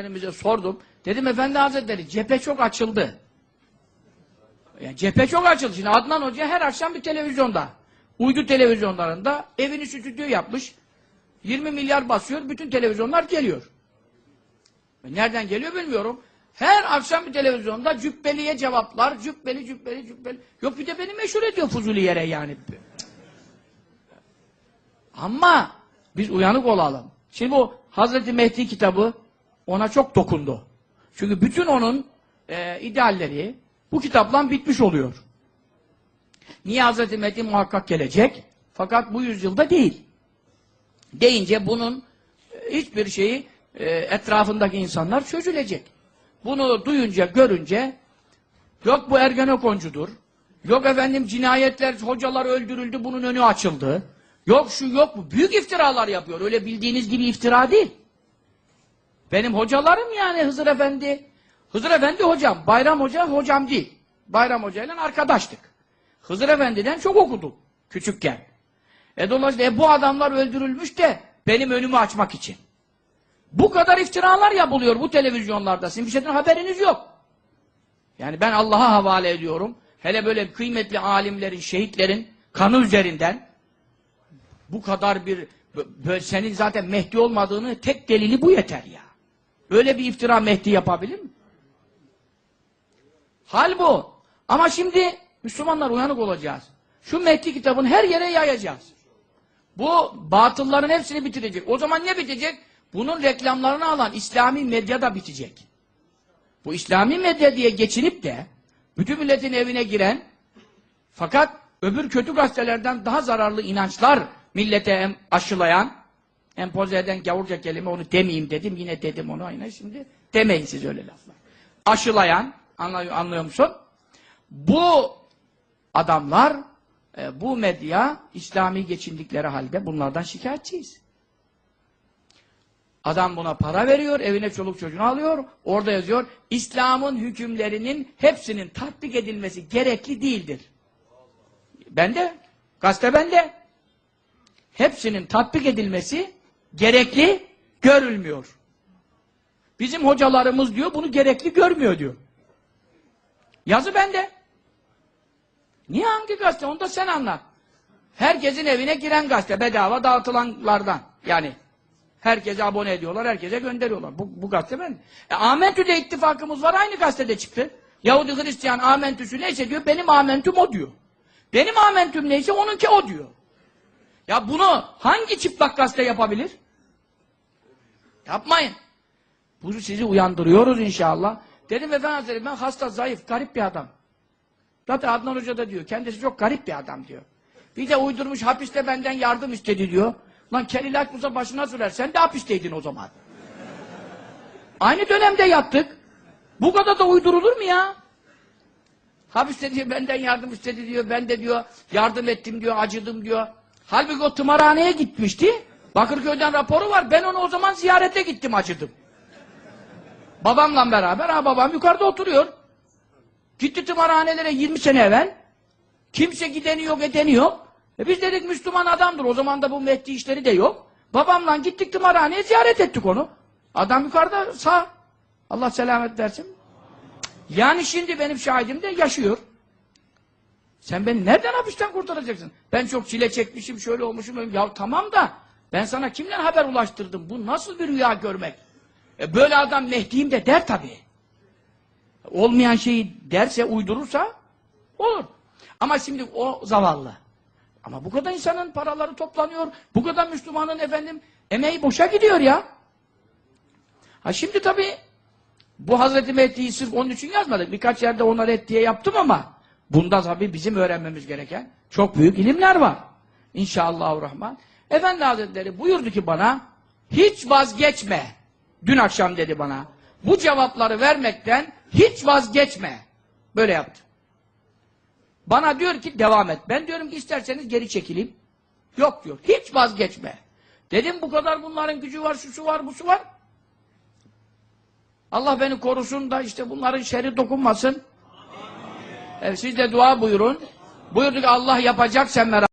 Efendimiz'e sordum. Dedim Efendi Hazretleri cephe çok açıldı. Yani cephe çok açıldı. Şimdi Adnan Hoca her akşam bir televizyonda. Uydu televizyonlarında evini stüdyo yapmış. 20 milyar basıyor. Bütün televizyonlar geliyor. E Nereden geliyor bilmiyorum. Her akşam bir televizyonda cübbeliye cevaplar. Cübbeli, cübbeli, cübbeli. Yok bir de beni meşhur ediyor Fuzuli yere yani. Ama biz uyanık olalım. Şimdi bu Hazreti Mehdi kitabı ona çok dokundu. Çünkü bütün onun e, idealleri bu kitapla bitmiş oluyor. Niye Hazreti Mehdi muhakkak gelecek? Fakat bu yüzyılda değil. Deyince bunun e, hiçbir şeyi e, etrafındaki insanlar çözülecek. Bunu duyunca, görünce yok bu Ergenekoncudur. Yok efendim cinayetler, hocalar öldürüldü, bunun önü açıldı. Yok şu yok bu. Büyük iftiralar yapıyor. Öyle bildiğiniz gibi iftira değil. Benim hocalarım yani Hızır Efendi. Hızır Efendi hocam. Bayram Hoca hocam değil. Bayram Hoca ile arkadaştık. Hızır Efendi'den çok okudum. Küçükken. E dolayısıyla e, bu adamlar öldürülmüş de benim önümü açmak için. Bu kadar iftiralar yapılıyor bu televizyonlarda. Sizin bir şeyden haberiniz yok. Yani ben Allah'a havale ediyorum. Hele böyle kıymetli alimlerin, şehitlerin kanı üzerinden bu kadar bir senin zaten Mehdi olmadığını tek delili bu yeter ya. Öyle bir iftira Mehdi yapabilir mi? Hal bu. Ama şimdi Müslümanlar uyanık olacağız. Şu Mehdi kitabını her yere yayacağız. Bu batılların hepsini bitirecek. O zaman ne bitecek? Bunun reklamlarını alan İslami medya da bitecek. Bu İslami medya diye geçinip de bütün milletin evine giren fakat öbür kötü gazetelerden daha zararlı inançlar millete aşılayan empoze eden gavurca kelime onu demeyeyim dedim yine dedim onu aynen şimdi demeyin siz öyle laflar. Aşılayan anlıyor, anlıyor musun? Bu adamlar e, bu medya İslami geçindikleri halde bunlardan şikayetçiyiz. Adam buna para veriyor, evine çoluk çocuğunu alıyor, orada yazıyor, İslam'ın hükümlerinin hepsinin tatbik edilmesi gerekli değildir. Bende, gazete bende. Hepsinin tatbik edilmesi gerekli görülmüyor. Bizim hocalarımız diyor, bunu gerekli görmüyor diyor. Yazı bende. Niye hangi gazete? Onu da sen anlat. Herkesin evine giren gazete, bedava dağıtılanlardan. Yani Herkese abone ediyorlar, herkese gönderiyorlar. Bu, bu gazete ben. E, Amentü'de ittifakımız var, aynı gazetede çıktı. Yahudi Hristiyan Amentüsü neyse diyor, benim Amentüm o diyor. Benim Amentüm neyse onunki o diyor. Ya bunu hangi çıplak gazete yapabilir? Yapmayın. Bunu sizi uyandırıyoruz inşallah. Dedim efendim Hazretleri ben hasta, zayıf, garip bir adam. Zaten Adnan Hoca da diyor, kendisi çok garip bir adam diyor. Bir de uydurmuş hapiste benden yardım istedi diyor. Lan kelilaç bulsa başına sürer. Sen de hapisteydin o zaman. Aynı dönemde yattık. Bu kadar da uydurulur mu ya? Hapiste diyor benden yardım istedi diyor. Ben de diyor yardım ettim diyor, acıdım diyor. Halbuki o tımarhaneye gitmişti. Bakırköy'den raporu var. Ben onu o zaman ziyarete gittim, acıdım. Babamla beraber. Ha babam yukarıda oturuyor. Gitti tımarhanelere 20 sene evvel. Kimse gideni yok, edeni yok. E biz dedik Müslüman adamdır. O zaman da bu Mehdi işleri de yok. Babamla gittik tımarhaneye ziyaret ettik onu. Adam yukarıda sağ. Allah selamet versin. Yani şimdi benim şahidim de yaşıyor. Sen beni nereden hapisten kurtaracaksın? Ben çok çile çekmişim, şöyle olmuşum. Ya tamam da ben sana kimden haber ulaştırdım? Bu nasıl bir rüya görmek? E böyle adam Mehdi'yim de der tabii. Olmayan şeyi derse, uydurursa olur. Ama şimdi o zavallı. Ama bu kadar insanın paraları toplanıyor, bu kadar Müslümanın efendim emeği boşa gidiyor ya. Ha şimdi tabi bu Hazreti Mehdi'yi sırf onun için yazmadık. Birkaç yerde ona red diye yaptım ama bunda tabi bizim öğrenmemiz gereken çok büyük ilimler var. İnşallahurrahman. Efendi Hazretleri buyurdu ki bana hiç vazgeçme. Dün akşam dedi bana. Bu cevapları vermekten hiç vazgeçme. Böyle yaptı. Bana diyor ki devam et. Ben diyorum ki isterseniz geri çekileyim. Yok diyor. Hiç vazgeçme. Dedim bu kadar bunların gücü var, şusu var, busu var. Allah beni korusun da işte bunların şerri dokunmasın. Evet, siz de dua buyurun. Buyurdu ki Allah yapacak sen merak